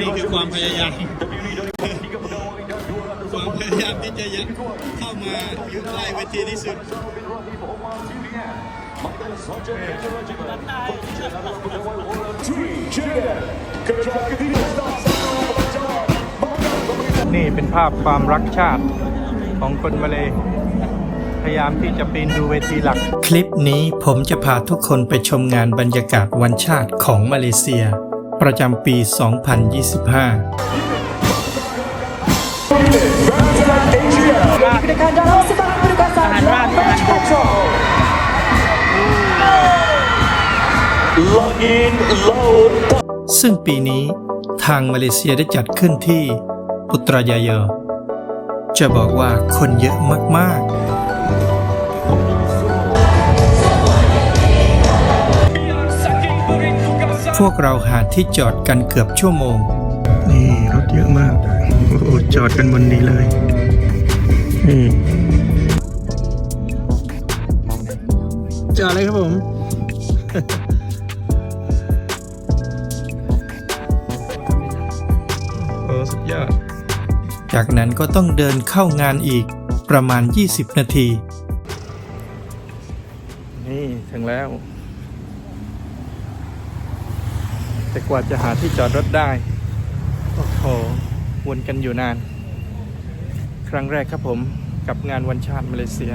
นี่คือความพยายาม ความพยายามที่จะยังเข้ามาอยู่ใกล้เวทีที่สุดนี่เป็นภาพความรักชาติของคนมาเลยพยายามที่จะปีนดูเวทีหลัก คลิปนี้ผมจะพาทุกคนไปชมงานบรรยากาศวันชาติของมาเลเซีย ประจำปี 2025 ซึ่งปีนี้ทางมาเลเซียได้จัดขึ้นที่ปุตรายายอจะบอกว่าคนเยอะมากๆ วกเราหาที่จอดกันเกือบชั่วโมง นี่รถเยอะมาก โอ้โหจอดกันบนนี้เลยนี่จอดเลยครับผม โอ้สุดยอด จากนั้นก็ต้องเดินเข้างานอีกประมาณ 20 นาที นี่ ถึงแล้ว แต่กว่าจะหาที่จอดรถได้ โอ้โห วนกันอยู่นาน ครั้งแรกครับผมกับงานวันชาติมาเลเซีย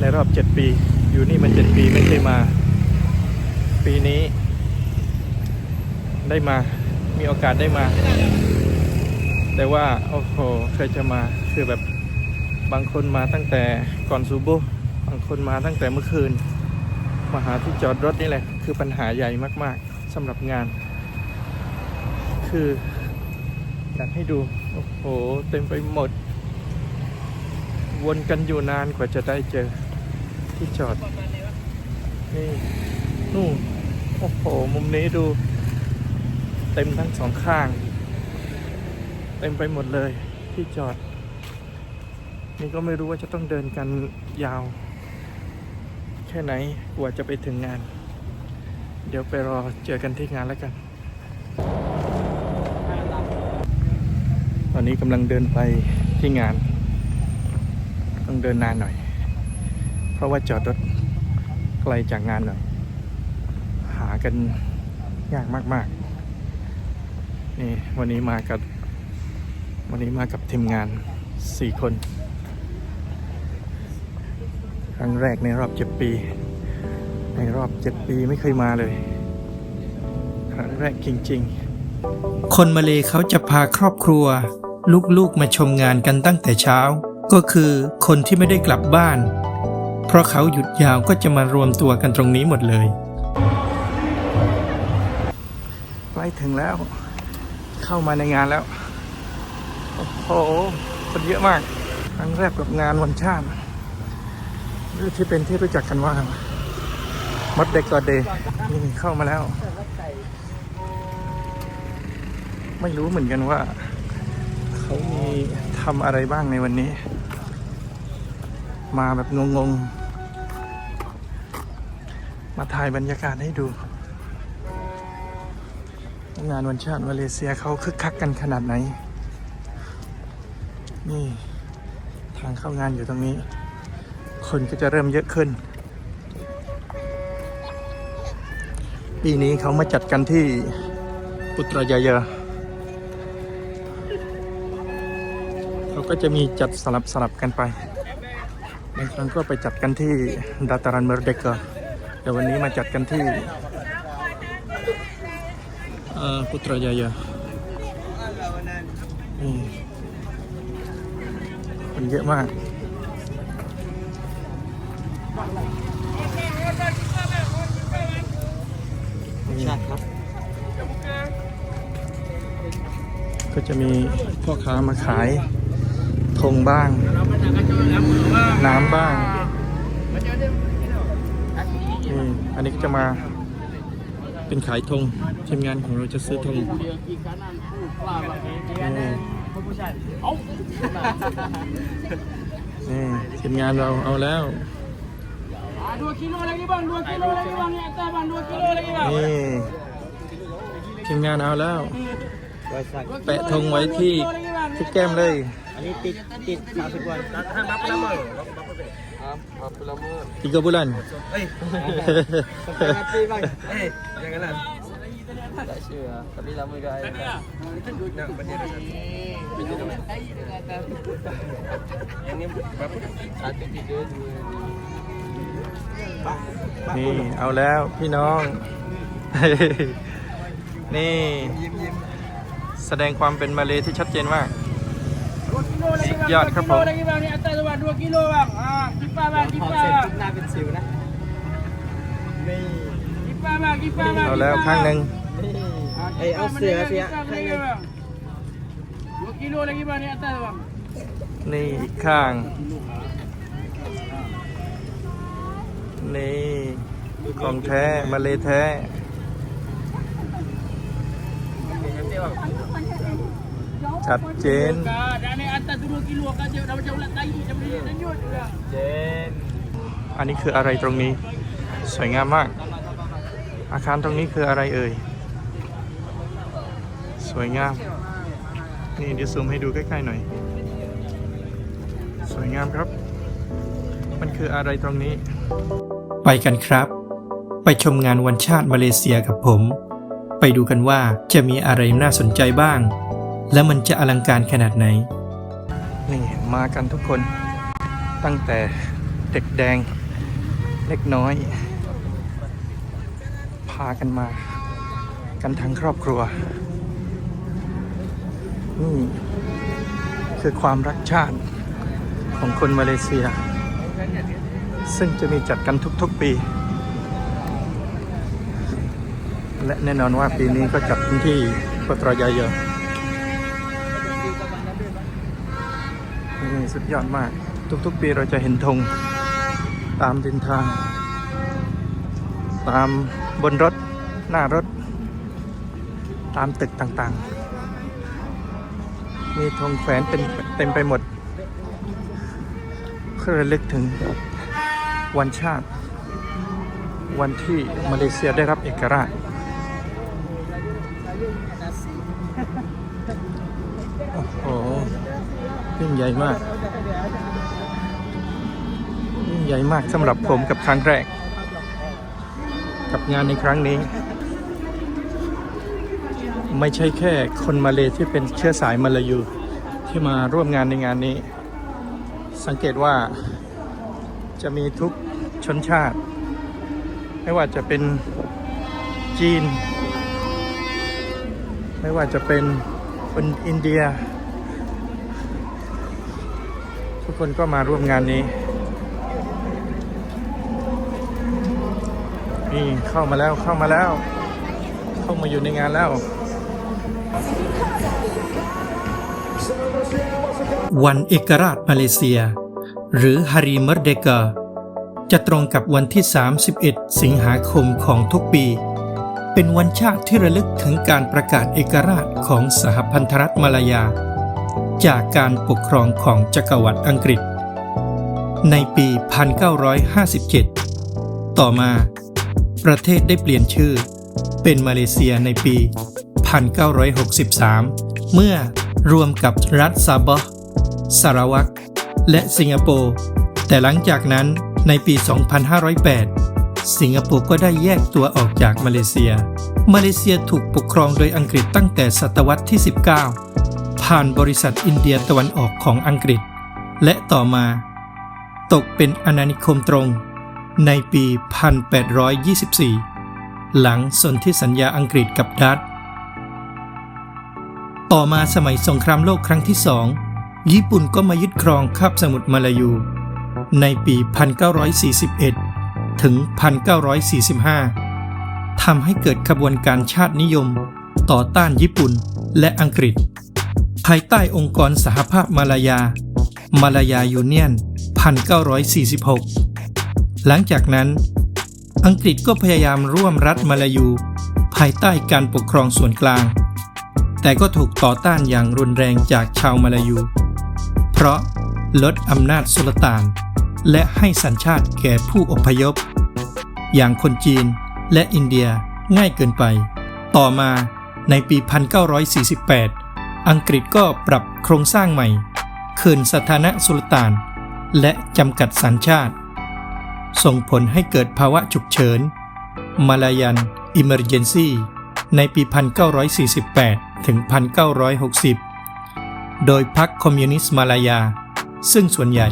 ในรอบ 7 ปี อยู่นี่มัน7ปีไม่เคยมา ปีนี้ ได้มา มีโอกาสได้มา แต่ว่า โอ้โหเคยจะมาคือแบบบางคนมาตั้งแต่ก่อนซูโบบางคนมาตั้งแต่เมื่อคืน มาหาที่จอดรถนี่แหละ คือปัญหาใหญ่มากๆ สำหรับงาน คืออยากให้ดู โอ้โห เต็มไปหมด วนกันอยู่นานกว่าจะได้เจอที่จอด นี่นู่นโอ้โห มุมนี้ดู เต็มทั้งสองข้าง เต็มไปหมดเลยที่จอด นี่ก็ไม่รู้ว่าจะต้องเดินกันยาว แค่ไหนกว่าจะไปถึงงาน เดี๋ยวไปรอเจอกันที่งานแล้วกัน ตอนนี้กำลังเดินไปที่งาน ต้องเดินนานหน่อย เพราะว่าจอดรถไกลจากงานหน่อย หากันยากมาก ๆ นี่วันนี้มากับ วันนี้มากับทีมงานสี่คน ครั้งแรกในรอบเจ็ดปี ในรอบเจ็ดปีไม่เคยมาเลยครั้งแรกจริง ๆ คนมาเลเขาจะพาครอบครัว ลูกๆมาชมงานกันตั้งแต่เช้า ก็คือคนที่ไม่ได้กลับบ้าน เพราะเขาหยุดยาวก็จะมารวมตัวกันตรงนี้หมดเลยใกล้ถึงแล้ว เข้ามาในงานแล้ว โอ้โห คนเยอะมาก ครั้งแรกกับงานวันชาติหรือที่เป็นที่รู้จักกันว่า มดเด็กกอเดย์นี่เข้ามาแล้ว ไม่รู้เหมือนกันว่า เขามีทำอะไรบ้างในวันนี้ มาแบบงงๆ มาถ่ายบรรยากาศให้ดู งานวันชาติมาเลเซียเขาคึกคักกันขนาดไหน นี่ ทางเข้างานอยู่ตรงนี้ คนก็จะเริ่มเยอะขึ้น ปีนี้เขามาจัดกันที่ปุตรายายาเขาก็จะมีจัดสลับสลับกันไปบางครั้งก็ไปจัดกันที่ดาตารันเมอร์เดกเกอแต่วันนี้มาจัดกันที่ปุตรายายาคนเยอะมาก ก็จะมีพ่อค้ามาขายธงบ้าง น้ำบ้างนี่อันนี้ก็จะมาเป็นขายธงทีมงานของเราจะซื้อธงนี่นี่ทีมงานเราเอาแล้ว Dua kilo lagi bang, dua kilo lagi bang, ni atas bang, dua kilo lagi bang. นี่ทีมงานเอาแล้ว รอยสักแปะธงไว้ที่ที่แก้มเลย อันนี้ติดติดสามสิบวัน tiga bulan Tapi bang Eh janganlah Tak sure lah Tapi lama ke air Nak benda Yang ni berapa? Satu tiga dua นี่เอาแล้วพี่น้อง นี่ Yim yim แสดงความเป็นมาเลที่ชัดเจนมาก Dua kilo lagi bang. Siap, Dua kapal. kilo lagi bang. Ni atas tu bang. Dua kilo bang. Ha, kipas bang. ถอด Kipas เสร็จ bang. ทุกหน้าเป็นสิวนะนี่ Kipas bang. Kipas bang. เอาแล้ว kipas ข้างหนึ่งนี่ Ha, เอ้ยเอา kipas เสือ menengah, เสีย kipas ข้างห menengah, นึ่ง bang. Dua kilo lagi bang. Ni atas tu bang. นี่อีกข้าง นี่ของแท้มาเลแท้ชัดเจน Kak, dah naik atas lanjut. bang. เจน อันนี้คืออะไรตรงนี้ สวยงามมาก อาคารตรงนี้คืออะไรเอ่ย สวยงาม นี่เดี๋ยวซูมให้ดูใกล้ๆหน่อย สวยงามครับ มันคืออะไรตรงนี้ ไปกันครับ ไปชมงานวันชาติมาเลเซียกับผม ไปดูกันว่าจะมีอะไรน่าสนใจบ้าง และมันจะอลังการขนาดไหน นี่มากันทุกคนตั้งแต่เด็กแดงเล็กน้อย พากันมา กันทั้งครอบครัว นี่คือความรักชาติของคนมาเลเซีย ซึ่งจะมีจัดกันทุกๆปี และแน่นอนว่าปีนี้ก็จัดที่ปตรยายอะ นี่สุดยอดมาก ทุกๆ ปีเราจะเห็นธงตามดินทาง ตามบนรถ หน้ารถ ตามตึกต่างๆ มีธงแขวนเป็นเต็มไปหมด เพื่อระลึกถึงวันชาติ วันที่มาเลเซียได้รับเอกราช ยิ่งใหญ่มาก ยิ่งใหญ่มากสำหรับผมกับครั้งแรก กับงานในครั้งนี้ ไม่ใช่แค่คนมาเลที่เป็นเชื้อสายมาลายู ที่มาร่วมงานในงานนี้ สังเกตว่าจะมีทุกชนชาติ ไม่ว่าจะเป็นจีน ไม่ว่าจะเป็นคนอินเดีย ทุก คนก็มาร่วมงานนี้ นี่เข้ามาแล้วเข้ามาแล้ว เข้ามาอยู่ในงานแล้ว วันเอกราชมาเลเซีย หรือฮารีมร์เดกาจะตรงกับวันที่ 31 สิงหาคมของทุกปี เป็นวันชาติที่ระลึกถึงการประกาศเอกราชของสหพันธรัฐมาลายา จากการปกครองของจักรวรรดิอังกฤษ ในปี 1957 ต่อมา ประเทศได้เปลี่ยนชื่อ เป็นมาเลเซียในปี 1963 เมื่อรวมกับรัฐซาบะสารวักและสิงคโปร์ แต่หลังจากนั้นในปี 2508 สิงคโปร์ก็ได้แยกตัวออกจากมาเลเซีย มาเลเซียถูกปกครองโดยอังกฤษตั้งแต่ศตวรรษที่ 19 ผ่านบริษัทอินเดียตะวันออกของอังกฤษ และต่อมา ตกเป็นอาณานิคมตรงในปี 1824 หลังสนธิสัญญาอังกฤษกับดัตช์ต่อมาสมัยสงครามโลกครั้งที่สอง ญี่ปุ่นก็มายึดครองคาบสมุทรมาลายู ในปี 1941 ถึง 1945 ทำให้เกิดขบวนการชาตินิยม ต่อต้านญี่ปุ่นและอังกฤษ ภายใต้องค์กรสหภาพมาลายา มาลายายูเนียน 1946 หลังจากนั้น อังกฤษก็พยายามร่วมรัฐมาลายู ภายใต้การปกครองส่วนกลาง แต่ก็ถูกต่อต้านอย่างรุนแรงจากชาวมาลายู เพราะลดอำนาจสุลต่าน และให้สัญชาติแก่ผู้อพยพ อย่างคนจีนและอินเดียง่ายเกินไป ต่อมาในปี 1948 อังกฤษก็ปรับโครงสร้างใหม่ คืนสถานะสุลต่าน และจำกัดสัญชาติ ส่งผลให้เกิดภาวะฉุกเฉิน มาลายัน Emergency ในปี 1948 ถึง 1960 โดยพรรคคอมมิวนิสต์มาลายา ซึ่งส่วนใหญ่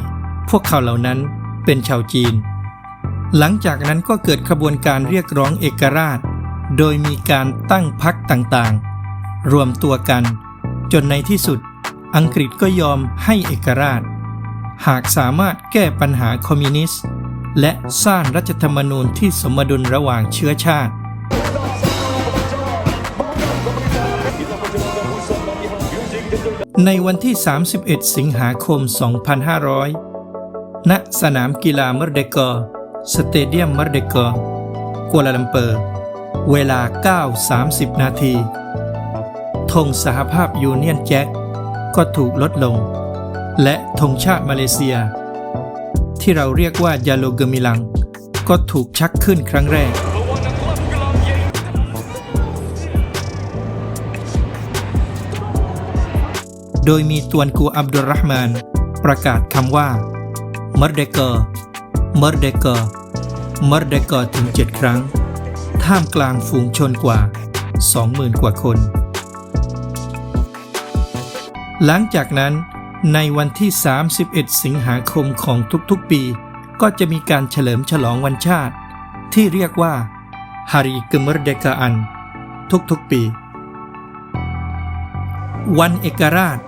พวกเขาเหล่านั้นเป็นชาวจีน หลังจากนั้นก็เกิดขบวนการเรียกร้องเอกราช โดยมีการตั้งพรรคต่างๆ รวมตัวกัน จนในที่สุด อังกฤษก็ยอมให้เอกราช หากสามารถแก้ปัญหาคอมมิวนิสต์ และสร้างรัฐธรรมนูญที่สมดุลระหว่างเชื้อชาติ ในวันที่ 31 สิงหาคม 2500 ณ สนามกีฬามรเดกอร์สเตเดียมมรเดกอร์กัวลาลัมเปอร์ เวลา 9.30 นาที ธงสหภาพยูเนียนแจ็คก็ถูกลดลง และธงชาติมาเลเซีย ที่เราเรียกว่ายาโลเกมิลัง ก็ถูกชักขึ้นครั้งแรก โดยมีตวนกูอับดุลรห์มาน ประกาศคำว่ามรเดกอร์มรเดกอร์มรเดกอร์ถึงเจ็ดครั้ง ท่ามกลางฝูงชนกว่า 20,000 กว่าคน หลังจากนั้นในวันที่ 31 สิงหาคมของทุกๆปี ก็จะมีการเฉลิมฉลองวันชาติ ที่เรียกว่าฮาริกมรเดกาอัน ทุกๆปี วันเอกราช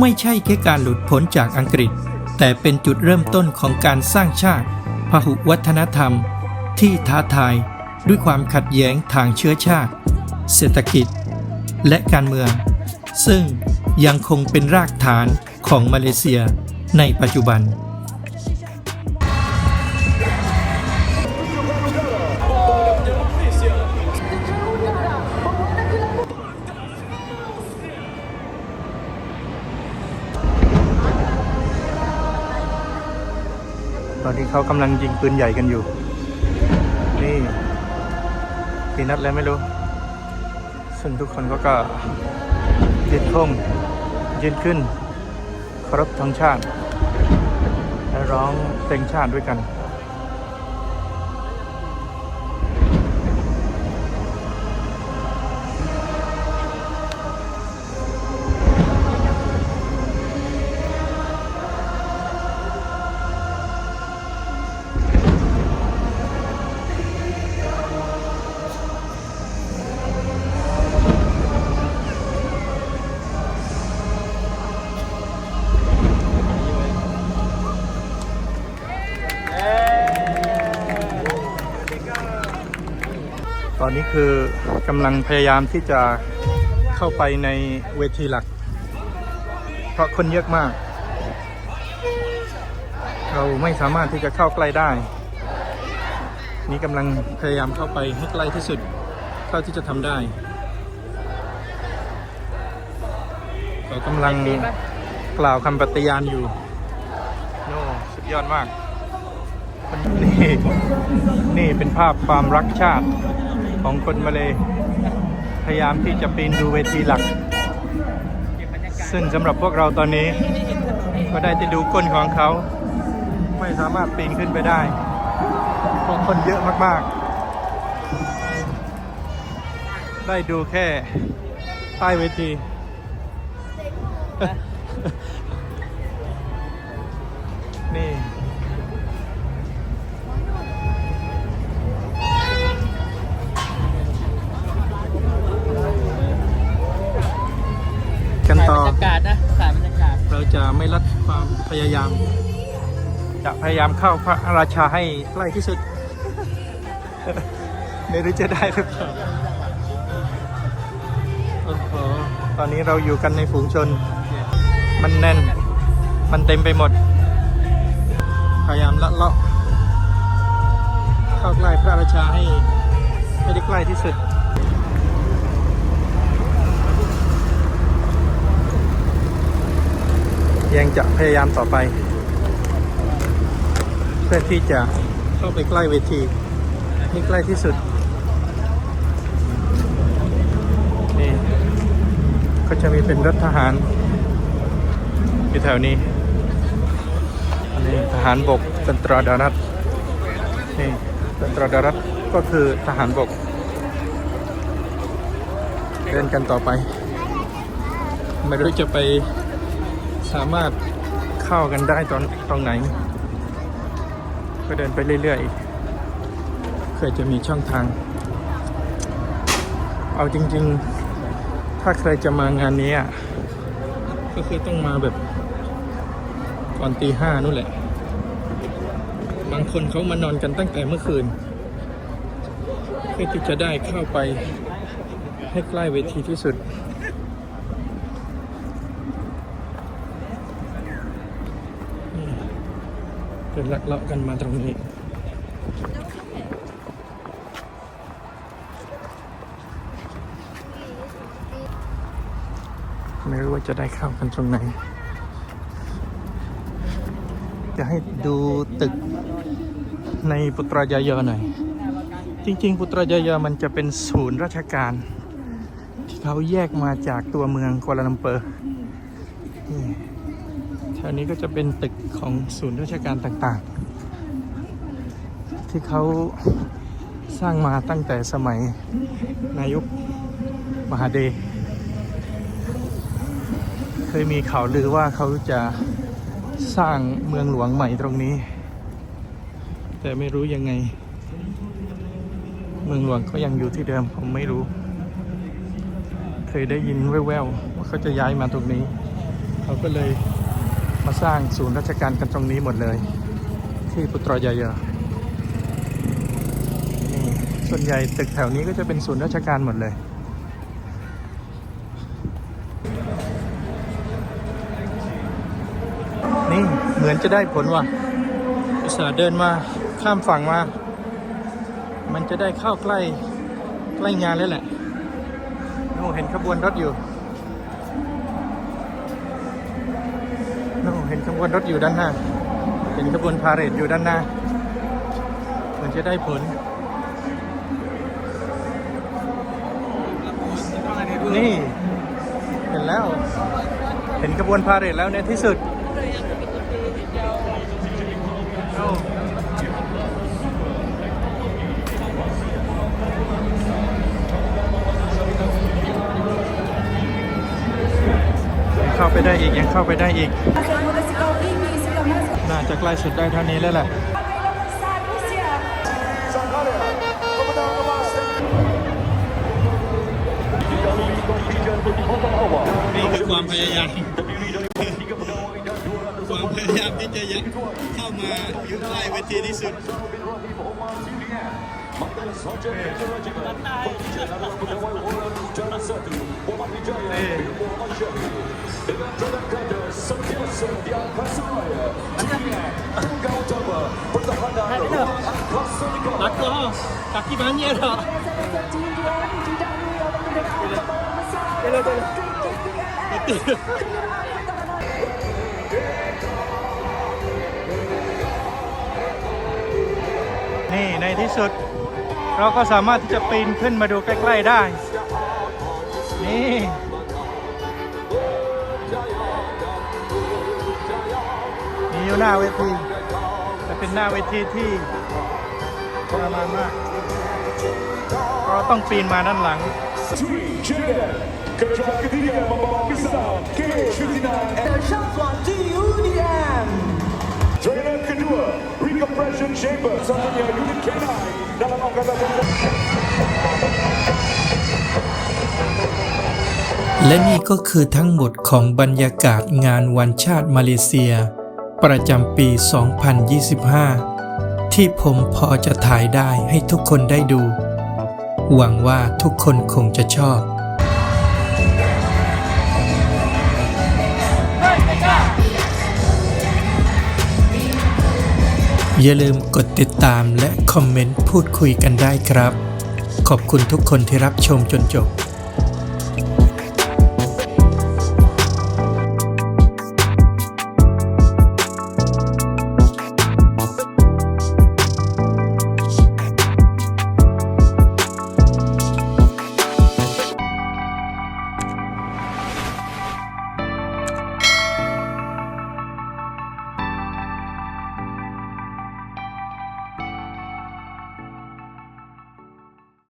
ไม่ใช่แค่การหลุดพ้นจากอังกฤษ แต่เป็นจุดเริ่มต้นของการสร้างชาติ พหุวัฒนธรรม ที่ท้าทายด้วยความขัดแย้งทางเชื้อชาติ เศรษฐกิจ และการเมือง ซึ่ง ยังคงเป็นรากฐานของมาเลเซียในปัจจุบัน ตอนนี้เขากำลังยิงปืนใหญ่กันอยู่ นี่กี่นัดแล้วไม่รู้ ซึ่งทุกคนก็ก็ ยืนทงยืนขึ้นเคารพธงชาติ และร้องเพลงชาติด้วยกันำลังพยายามที่จะเข้าไปในเวทีหลัก เพราะคนเยอะมาก เราไม่สามารถที่จะเข้าใกล้ได้ นี่กำลังพยายามเข้าไปให้ใกล้ที่สุด เท่าที่จะทำได้เรากำลังกล่าวคำปฏิญาณอยู่โน่สุดยอดมากนี่นี่เป็นภาพความรักชาติของคนมาเลย พยายามที่จะปีนดูเวทีหลัก ซึ่งสำหรับพวกเราตอนนี้ ก็ได้แต่ดูก้นของเขา ไม่สามารถปีนขึ้นไปได้เพราะคนเยอะมากๆ ได้ดูแค่ใต้เวที นี่ จะไม่ลัดความพยายาม จะพยายามเข้าพระราชาให้ใกล้ที่สุด ไม่รู้จะได้หรือเปล่าโอ้โหตอนนี้เราอยู่กันในฝูงชน มันแน่น มันเต็มไปหมด พยายามลัดเลาะ เข้าใกล้พระราชาให้ให้ได้ใกล้ที่สุด ยังจะพยายามต่อไป เพื่อที่จะเข้าไปใกล้เวทีให้ใกล้ที่สุด นี่จะมีเป็นรถทหาร อยู่แถวนี้อันนี้ทหารบกตันตราดารัฐนี่ตันตราดารัฐก็คือทหารบก เดินกันต่อไป ไม่รู้จะไป สามารถเข้ากันได้ตอนตรงไหน ก็เดินไปเรื่อยๆเคยจะมีช่องทาง เอาจริง ๆ ถ้าใครจะมางานนี้อะก็คือต้องมาแบบก่อนตีห้านู่นแหละ บางคนเขามานอนกันตั้งแต่เมื่อคืน เพื่อที่จะได้เข้าไปให้ใกล้เวทีที่สุด ดินลักเลาะกันมาตรงนี้ไม่รู้ว่าจะได้เข้ากันตรงไหน จะให้ดูตึกในปุตรายายาหน่อย จริง ๆ ปุตรายายามันจะเป็นศูนย์ราชการ ที่เขาแยกมาจากตัวเมืองกัวลาลัมเปอร์ แถวนี้ก็จะเป็นตึกของศูนย์ราชการต่างๆ ที่เขาสร้างมาตั้งแต่สมัยนายกมหาเดชเคยมีข่าวลือว่าเขาจะสร้างเมืองหลวงใหม่ตรงนี้ แต่ไม่รู้ยังไง เมืองหลวงก็ยังอยู่ที่เดิมผมไม่รู้ เคยได้ยินแว่วๆว่าเขาจะย้ายมาตรงนี้ เขาก็เลย มาสร้างศูนย์ราชการกันตรงนี้หมดเลย ที่ปุตรยายาส่วนใหญ่ตึกแถวนี้ก็จะเป็นศูนย์ราชการหมดเลย นี่เหมือนจะได้ผลว่ะอุตส่าห์เดินมาข้ามฝั่งมา มันจะได้เข้าใกล้ใกล้งานแล้วแหละโน่เห็นขบวนรถอยู่โน่เห็นข บวนรถอยู่ด้านหน้าเห็นขบวนพาเหรดอยู่ด้านหน้า มันจะได้ผล นี่ เห็นแล้ว เห็นขบวนพาเหรดแล้วในที่สุดยังเข้าไปได้อีกยังเข้าไปได้อีก จะใกล้สุดได้เท่านี้แล้วแหละนี่คือความพยายามความพยายามที่จะยัเข้ามาอยู่ใกล้เวทีที่สุด Lako, kaki banyak tak? Betul. นี่ในที่สุด เราก็สามารถที่จะปีนขึ้นมาดูใกล้ ๆได้ นี่มีอยู่หน้าเวทีแต่เป็นหน้าเวทีที่ ทรมานมาก เรต้องปีนมาด้านหลังและนี่ก็คือทั้งหมดของบรรยากาศงานวันชาติมาเลเซีย ประจำปี 2025 ที่ผมพอจะถ่ายได้ให้ทุกคนได้ดู หวังว่าทุกคนคงจะชอบอย่าลืมกดติดตามและคอมเมนต์พูดคุยกันได้ครับ ขอบคุณทุกคนที่รับชมจนจบ